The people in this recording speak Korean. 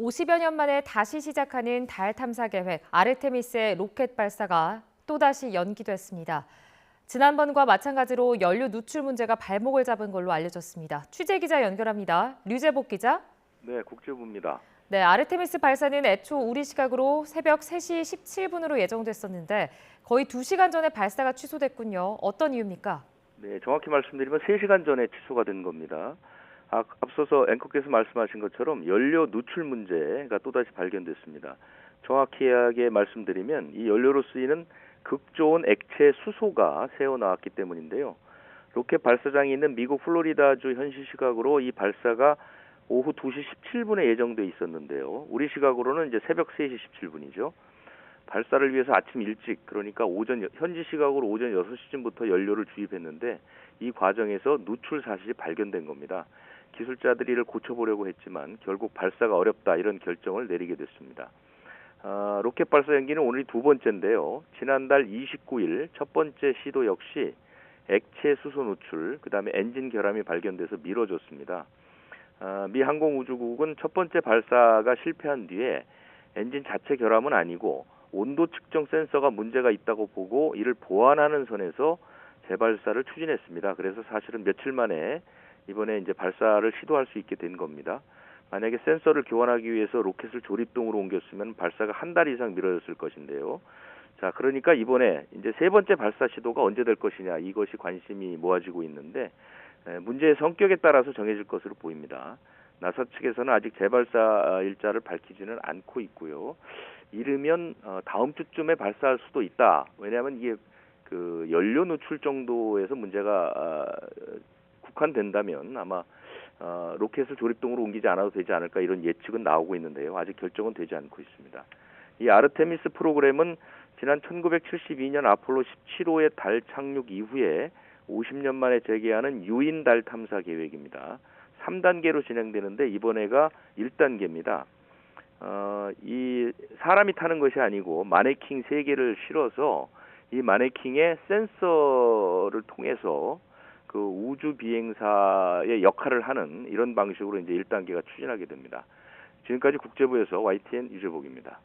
50여 년 만에 다시 시작하는 달 탐사 계획 아르테미스의 로켓 발사가 또다시 연기됐습니다. 지난번과 마찬가지로 연료 누출 문제가 발목을 잡은 걸로 알려졌습니다. 취재 기자 연결합니다. 류재복 기자. 네, 국제부입니다. 네, 아르테미스 발사는 애초 우리 시각으로 새벽 3시 17분으로 예정됐었는데 거의 2시간 전에 발사가 취소됐군요. 어떤 이유입니까? 네, 정확히 말씀드리면 3시간 전에 취소가 된 겁니다. 아, 앞서서 앵커께서 말씀하신 것처럼 연료 누출 문제가 또다시 발견됐습니다. 정확하게 말씀드리면 이 연료로 쓰이는 극좋은 액체 수소가 새어 나왔기 때문인데요. 로켓 발사장이 있는 미국 플로리다주 현지 시각으로 이 발사가 오후 2시 17분에 예정돼 있었는데요. 우리 시각으로는 이제 새벽 3시 17분이죠. 발사를 위해서 아침 일찍 그러니까 오전 현지 시각으로 오전 6시쯤부터 연료를 주입했는데 이 과정에서 누출 사실이 발견된 겁니다. 기술자들이 이를 고쳐보려고 했지만 결국 발사가 어렵다 이런 결정을 내리게 됐습니다. 아, 로켓 발사 연기는 오늘이 두 번째인데요. 지난달 29일 첫 번째 시도 역시 액체 수소 누출, 그 다음에 엔진 결함이 발견돼서 미뤄졌습니다. 아, 미 항공우주국은 첫 번째 발사가 실패한 뒤에 엔진 자체 결함은 아니고 온도 측정 센서가 문제가 있다고 보고 이를 보완하는 선에서 재발사를 추진했습니다. 그래서 사실은 며칠 만에 이번에 이제 발사를 시도할 수 있게 된 겁니다. 만약에 센서를 교환하기 위해서 로켓을 조립동으로 옮겼으면 발사가 한 달 이상 미뤄졌을 것인데요. 자, 그러니까 이번에 이제 세 번째 발사 시도가 언제 될 것이냐 이것이 관심이 모아지고 있는데 에, 문제의 성격에 따라서 정해질 것으로 보입니다. 나사 측에서는 아직 재발사 일자를 밝히지는 않고 있고요. 이르면 어, 다음 주쯤에 발사할 수도 있다. 왜냐하면 이게 그 연료 누출 정도에서 문제가 어, 국한된다면 아마 어, 로켓을 조립동으로 옮기지 않아도 되지 않을까 이런 예측은 나오고 있는데요. 아직 결정은 되지 않고 있습니다. 이 아르테미스 프로그램은 지난 1972년 아폴로 17호의 달 착륙 이후에 50년 만에 재개하는 유인 달 탐사 계획입니다. 3단계로 진행되는데 이번에가 1단계입니다. 어, 이 사람이 타는 것이 아니고 마네킹 3개를 실어서 이 마네킹의 센서를 통해서 그 우주 비행사의 역할을 하는 이런 방식으로 이제 1단계가 추진하게 됩니다. 지금까지 국제부에서 YTN 유재복입니다.